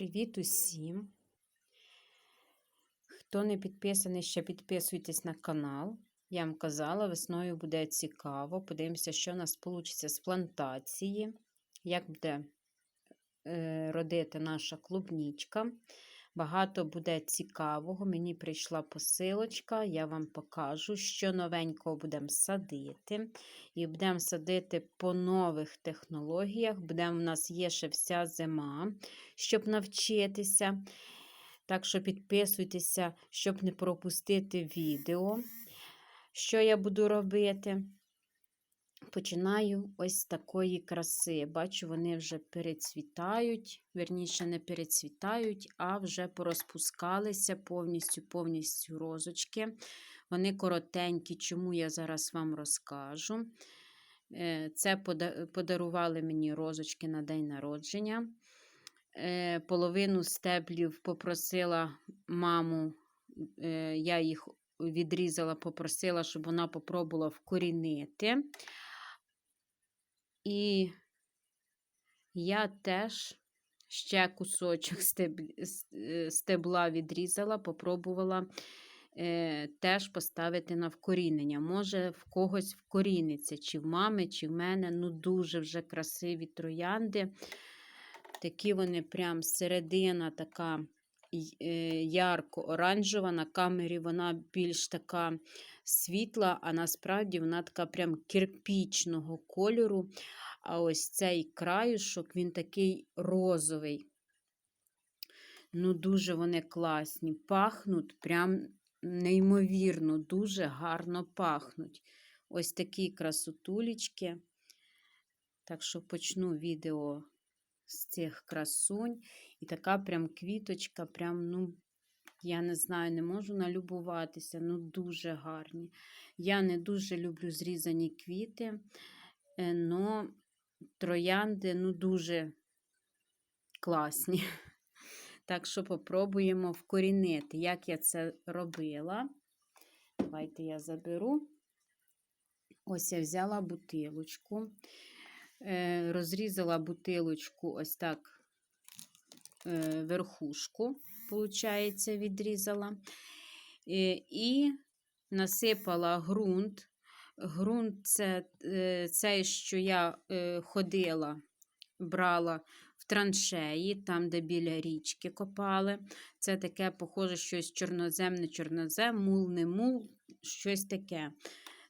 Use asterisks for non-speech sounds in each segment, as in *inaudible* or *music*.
Привіт усім! Хто не підписаний, ще підписуйтесь на канал. Я вам казала, весною буде цікаво. Подивимося, що у нас вийде з плантації, як буде е, родити наша клубнічка. Багато буде цікавого. Мені прийшла посилочка, я вам покажу, що новенького будемо садити. І будемо садити по нових технологіях. Буде, у нас є ще вся зима, щоб навчитися. Так що підписуйтеся, щоб не пропустити відео, що я буду робити. Починаю ось з такої краси. Бачу, вони вже перецвітають, верніше, не перецвітають, а вже порозпускалися повністю повністю розочки. Вони коротенькі, чому я зараз вам розкажу. Е, це подарували мені розочки на день народження. Е, половину стеблів попросила маму, е, я їх відрізала, попросила, щоб вона попробувала вкорінити. І я теж ще кусочок *laughs* е, стебла відрізала, попробувала е, теж поставити на вкорінення. Може, в когось вкоріниться, чи в мами, чи в мене. Ну, дуже вже красиві троянди. Такі вони прям середина така е, ярко-оранжева. На камері вона більш така світла, а насправді вона така прям кирпічного кольору. А ось цей краюшок, він такий розовий. Ну, дуже вони класні. Пахнуть прям неймовірно, дуже гарно пахнуть. Ось такі красотулечки. Так що почну відео з цих красунь. І така прям квіточка, прям, ну, я не знаю, не можу налюбуватися, ну дуже гарні. Я не дуже люблю зрізані квіти, але троянди ну, дуже класні. *laughs* Так що попробуємо вкорінити, як я це робила. Давайте я заберу. Ось я взяла бутилочку, е, розрізала бутилочку ось так е, верхушку виходить, відрізала. Е, і насипала ґрунт. Ґрунт це е, цей, що я е, ходила, брала в траншеї, там, де біля річки копали. Це таке, похоже, щось чорнозем, не чорнозем, мул, не мул, щось таке.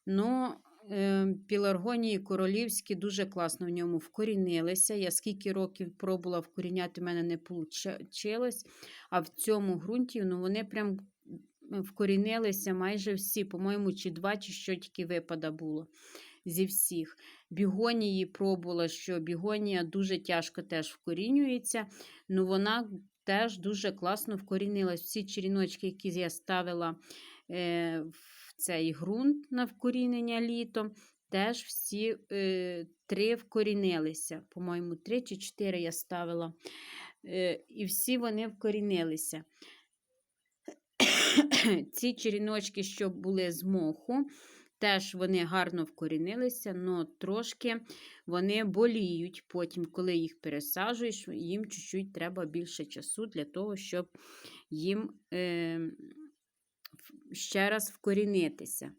Ну, Піларгонії королівські дуже класно в ньому вкорінилися. Я скільки років пробувала вкоріняти, в мене не вийшло. А в цьому ґрунті ну, вони прям вкорінилися майже всі, по-моєму, чи два, чи що тільки випада було зі всіх. Бігонії пробувала, що бігонія дуже тяжко теж вкорінюється, ну, вона теж дуже класно вкорінилась. Всі черіночки, які я ставила е, в цей ґрунт на вкорінення літом, теж всі е, три вкорінилися. По-моєму, три чи чотири я ставила. Е, І всі вони вкорінилися. *coughs* Ці черіночки, що були з моху, теж вони гарно вкорінилися, але трошки вони боліють потім, коли їх пересаджуєш, їм чуть-чуть треба більше часу для того, щоб їм е, ще раз вкорінитися.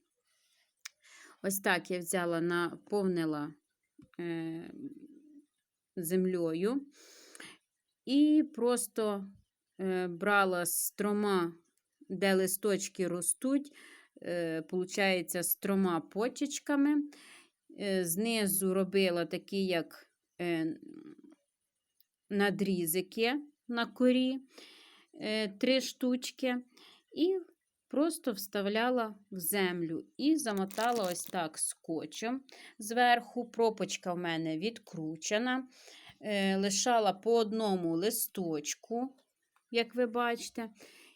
Ось так я взяла, наповнила е, землею і просто е, брала з трома, де листочки ростуть, е, получається, з трьома почечками. Е, знизу робила такі, як е, надрізики на корі, е, три штучки. І Просто вставляла в землю і замотала ось так скотчем зверху. Пропочка в мене відкручена. Е, лишала по одному листочку, як ви бачите.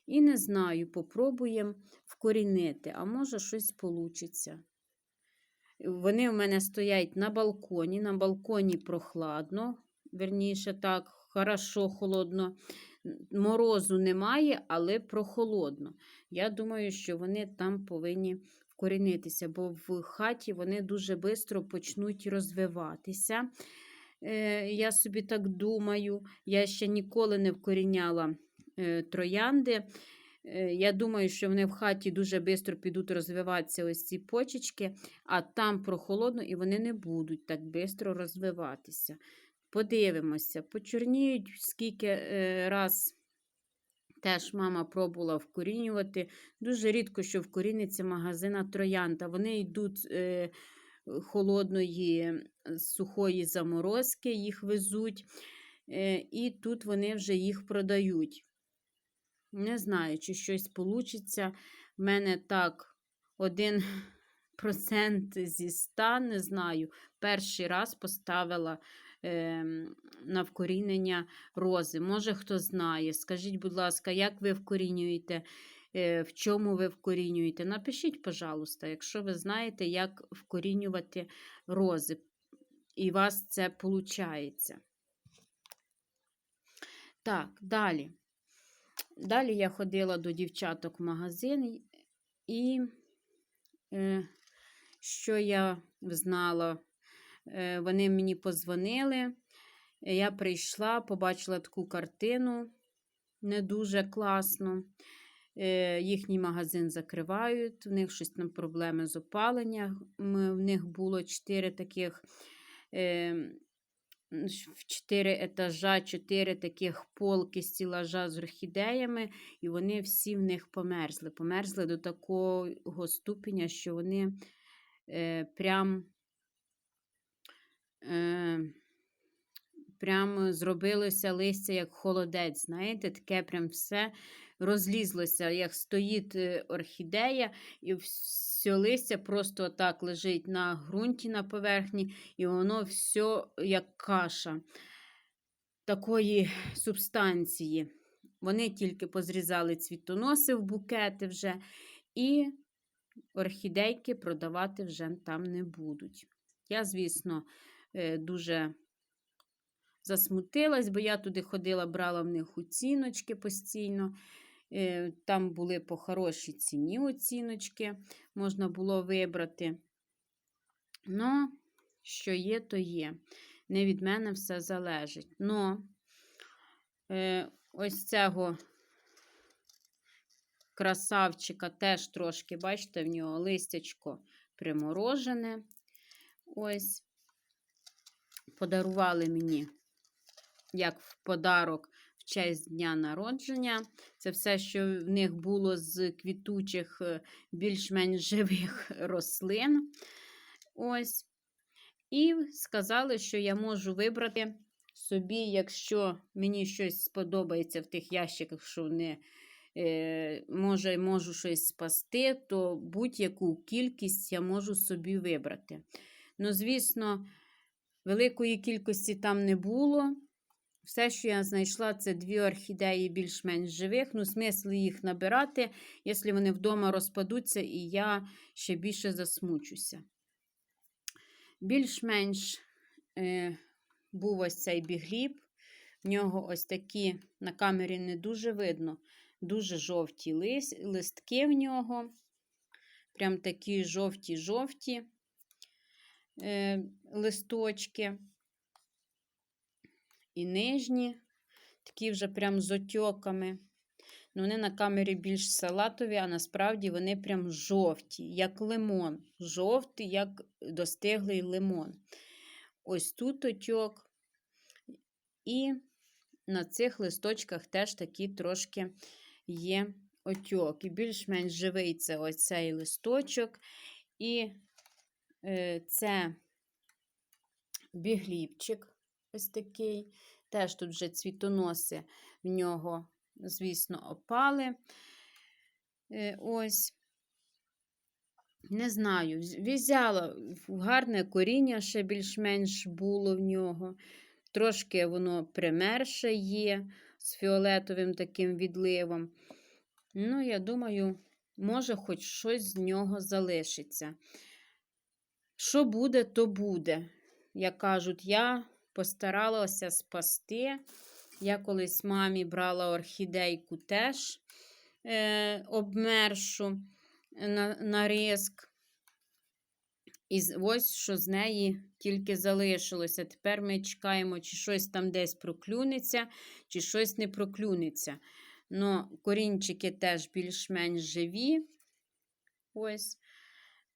І не знаю, попробуємо вкорінити, а може щось вийде. Вони в мене стоять на балконі. На балконі прохладно, верніше так, хорошо, холодно. Морозу немає, але прохолодно. Я думаю, що вони там повинні вкорінитися, бо в хаті вони дуже швидко почнуть розвиватися. Е, я собі так думаю. Я ще ніколи не вкоріняла е, троянди. Е, Я думаю, що вони в хаті дуже швидко підуть розвиватися ось ці почечки, а там прохолодно і вони не будуть так швидко розвиватися. Подивимося, почорніють, скільки е, раз теж мама пробувала вкорінювати. Дуже рідко, що вкоріниться магазина троянда. Вони йдуть е, холодної, сухої заморозки, їх везуть, е, і тут вони вже їх продають. Не знаю, чи щось вийде. В мене так, один *laughs* процент зі ста, не знаю. Перший раз поставила на вкорінення рози. Може, хто знає. Скажіть, будь ласка, як ви вкорінюєте, е, в чому ви вкорінюєте? Напишіть, пожалуйста, якщо ви знаєте, як вкорінювати рози. І у вас це виходить. Так, далі. Далі я ходила до дівчаток в магазин, і е, що я знала, вони мені позвонили. Я прийшла, побачила таку картину не дуже класно. Е, їхній магазин закривають, в них щось там проблеми з опаленням. В них було чотири таких. Е, в чотири етажа, чотири таких полки стілажа з орхідеями, і вони всі в них померзли. Померзли до такого ступеня, що вони е, прям, е, прям зробилося листя як холодець. Знаєте, таке прям все розлізлося, як стоїть е, орхідея, і все листя просто так лежить на ґрунті на поверхні, і воно все як каша такої субстанції. Вони тільки позрізали цвітоноси в букети вже, і орхідейки продавати вже там не будуть. Я, звісно, дуже засмутилась, бо я туди ходила, брала в них оціночки постійно. Е, там були по хорошій ціні оціночки, можна було вибрати. Ну, що є, то є. Не від мене все залежить. Но е, ось цього красавчика теж трошки, бачите, в нього листячко приморожене. Ось, подарували мені, як в подарок, в честь дня народження. Це все, що в них було з квітучих, е, більш-менш *laughs* живих рослин. Ось. І сказали, що я можу вибрати собі, якщо мені щось сподобається в тих ящиках, що вони е, може, можу щось спасти, то будь-яку кількість я можу собі вибрати. Ну, звісно, великої кількості там не було. Все, що я знайшла, це дві орхідеї більш-менш живих. Ну, смисл їх набирати, якщо вони вдома розпадуться, і я ще більше засмучуся. Більш-менш е, був ось цей бігліб. В нього ось такі на камері не дуже видно, дуже жовті лист, листки в нього. Прям такі жовті-жовті листочки і нижні, такі вже прям з отьоками. Ну, Вони на камері більш салатові, а насправді вони прям жовті, як лимон. Жовтий, як достиглий лимон. Ось тут отьок. І на цих листочках теж такі трошки є отьок. І більш-менш живий це ось цей листочок. І е, це бігліпчик ось такий. Теж тут вже цвітоноси в нього, звісно, опали. Е, ось. Не знаю, взяла гарне коріння ще більш-менш було в нього. Трошки воно примерше є з фіолетовим таким відливом. Ну, я думаю, може, хоч щось з нього залишиться. Що буде, то буде. Як кажуть, я постаралася спасти. Я колись мамі брала орхідейку теж е, обмершу на, на риск. І ось що з неї тільки залишилося. Тепер ми чекаємо, чи щось там десь проклюнеться, чи щось не проклюнеться. Ну, корінчики теж більш-менш живі. Ось.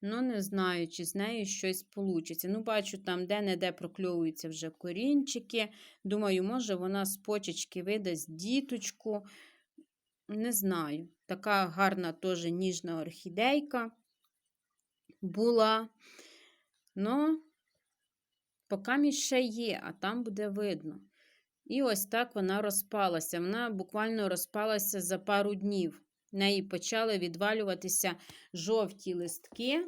Ну, не знаю, чи з нею щось вийде. Ну, бачу, там де-не-де прокльовуються вже корінчики. Думаю, може, вона з почечки видасть діточку. Не знаю. Така гарна теж ніжна орхідейка була. Ну, поки ще є, а там буде видно. І ось так вона розпалася. Вона буквально розпалася за пару днів. Неї почали відвалюватися жовті листки,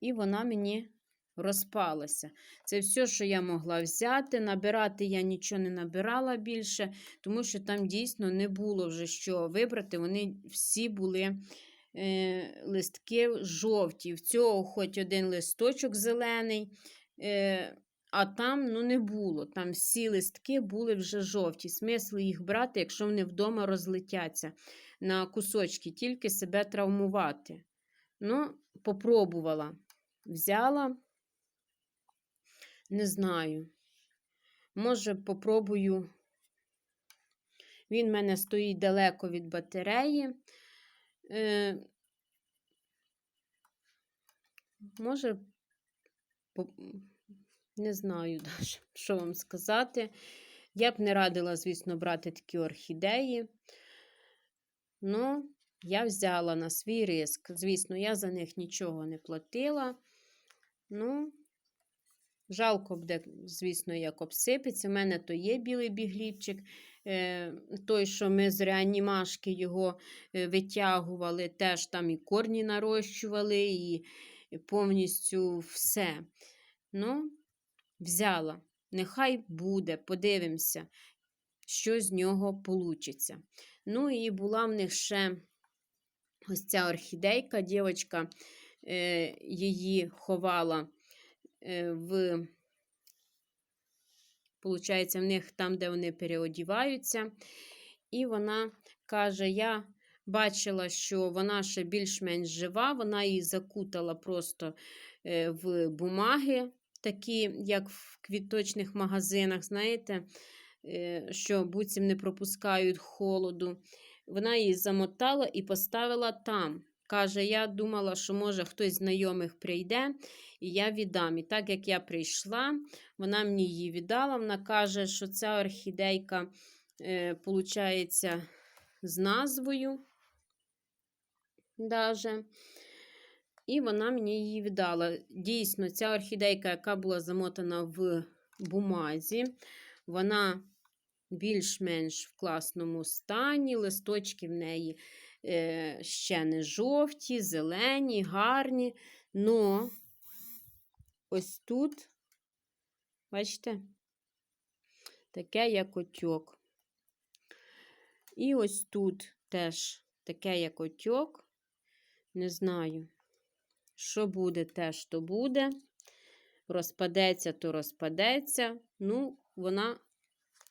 і вона мені розпалася. Це все, що я могла взяти. Набирати я нічого не набирала більше, тому що там дійсно не було вже що вибрати. Вони всі були е, листки жовті. В цього хоч один листочок зелений. Е, а там ну, не було. Там всі листки були вже жовті. Смисл їх брати, якщо вони вдома розлетяться на кусочки, тільки себе травмувати. Ну, попробувала. Взяла, не знаю. Може, попробую. Він в мене стоїть далеко від батареї. Е, може, не знаю, *laughs* що вам сказати. Я б не радила, звісно, брати такі орхідеї. Ну, я взяла на свій риск. Звісно, я за них нічого не платила. Ну, жалко буде, звісно, як обсипеться. У мене то є білий бігліпчик. Е, той, що ми з реанімашки його е, витягували, теж там і корні нарощували, і повністю все. Ну, взяла. Нехай буде, подивимося, що з нього вийде. Ну, і була в них ще ось ця орхідейка, дівчинка е, її ховала е, в, получається, в них там, де вони переодіваються. І вона каже: Я бачила, що вона ще більш-менш жива, вона її закутала просто е, в бумаги, такі, як в квіточних магазинах, знаєте, що буцім не пропускають холоду. Вона її замотала і поставила там. Каже, я думала, що може хтось з знайомих прийде, і я віддам. І так як я прийшла, вона мені її віддала. Вона каже, що ця орхідейка, е, з назвою. Даже. І вона мені її віддала. Дійсно, ця орхідейка, яка була замотана в бумазі, вона більш-менш в класному стані. Листочки в неї е, ще не жовті, зелені, гарні. Но ось тут, бачите, таке як отьок. І ось тут теж таке як отьок. Не знаю, що буде, теж то буде. Розпадеться, то розпадеться. Ну, вона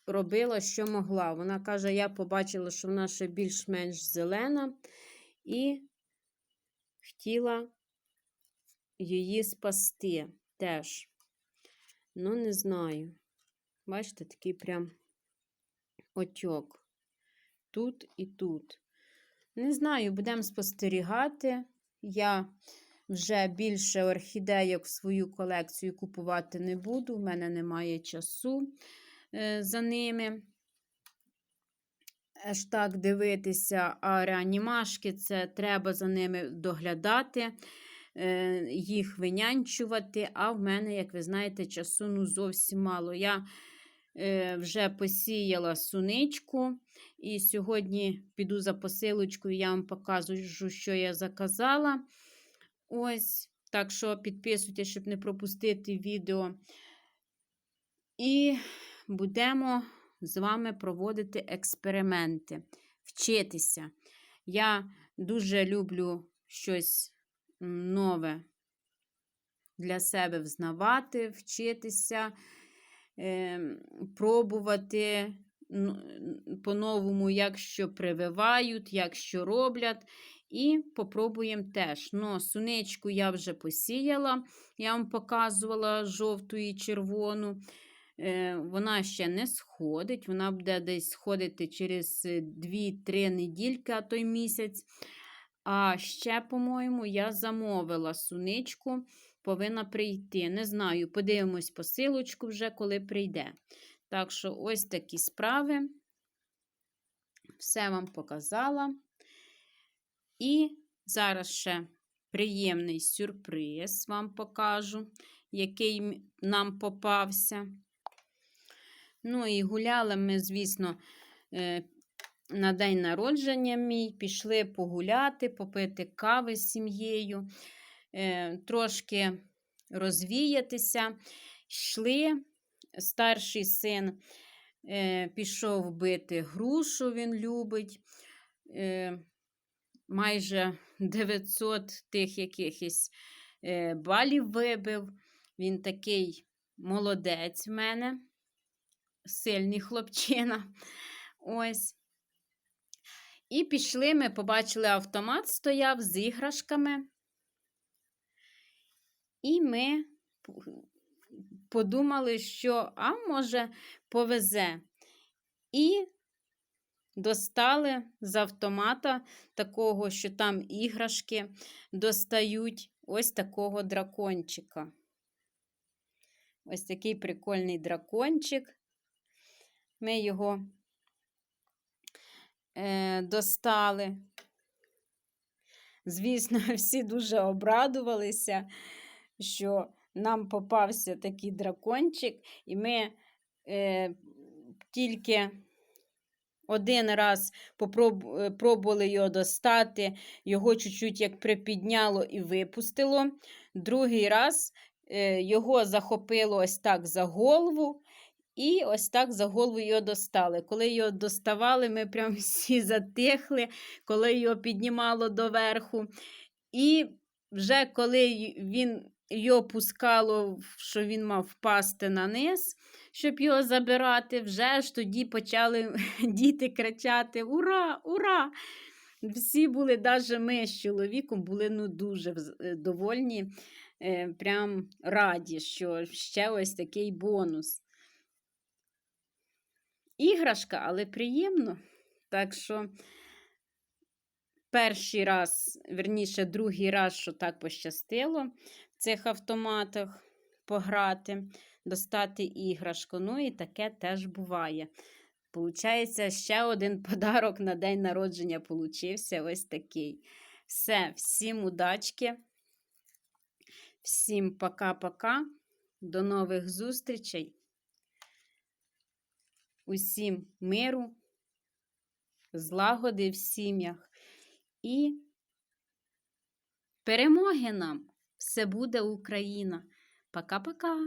робила, що могла. Вона каже: я побачила, що вона ще більш-менш зелена, і хотіла її спасти теж. Ну, не знаю. Бачите, такий прям отьок. Тут і тут. Не знаю, будемо спостерігати. Я вже більше орхідейок в свою колекцію купувати не буду. У мене немає часу за ними. Аж так дивитися, а реанімашки це треба за ними доглядати, е, їх винянчувати. А в мене, як ви знаєте, часу ну, зовсім мало. Я е, вже посіяла суничку. І сьогодні піду за посилочкою, я вам покажу, що я заказала. Ось, так що підписуйтесь, щоб не пропустити відео. І будемо з вами проводити експерименти, вчитися. Я дуже люблю щось нове для себе взнавати, вчитися, е, пробувати по-новому, як що прививають, як що роблять. І попробуємо теж. Ну, суничку я вже посіяла, я вам показувала жовту і червону. Е, Вона ще не сходить, вона буде десь сходити через 2-3 недільки, а той місяць. А ще, по-моєму, я замовила суничку, повинна прийти. Не знаю, подивимось посилочку вже, коли прийде. Так що, ось такі справи. Все вам показала. І зараз ще приємний сюрприз вам покажу, який нам попався. Ну і гуляли ми, звісно, е, на день народження мій, пішли погуляти, попити кави з сім'єю, е, трошки розвіятися. Йшли. Старший син е, пішов бити грушу, він любить. Майже 900 тих якихось балів вибив. Він такий молодець в мене сильний хлопчина. Ось. І пішли ми, побачили, автомат стояв з іграшками. І ми подумали, що, а може, повезе. І достали з автомата такого, що там іграшки достають ось такого дракончика. Ось такий прикольний дракончик. Ми його е, достали. Звісно, *laughs* всі дуже обрадувалися, що нам попався такий дракончик, і ми е, тільки один раз е, пробували його достати, його чуть-чуть як припідняло і випустило. Другий раз е, його захопило ось так за голову. І ось так за голову його достали. Коли його доставали, ми прям *laughs* всі затихли, коли його піднімало доверху. І вже коли він його пускало, що він мав впасти на низ, щоб його забирати, вже ж тоді почали *laughs* діти кричати: Ура! Ура! Всі були, навіть ми з чоловіком, були ну, дуже е, довольні, е, прям раді, що ще ось такий бонус іграшка, але приємно. Так що перший раз, верніше, другий раз, що так пощастило в цих автоматах пограти, достати іграшку. Ну і таке теж буває. Получається, ще один *laughs* подарок на день народження получився ось такий. Все, всім удачки. Всім пока-пока. До нових зустрічей усім миру, злагоди в сім'ях і перемоги нам! Все буде Україна! Пока-пока!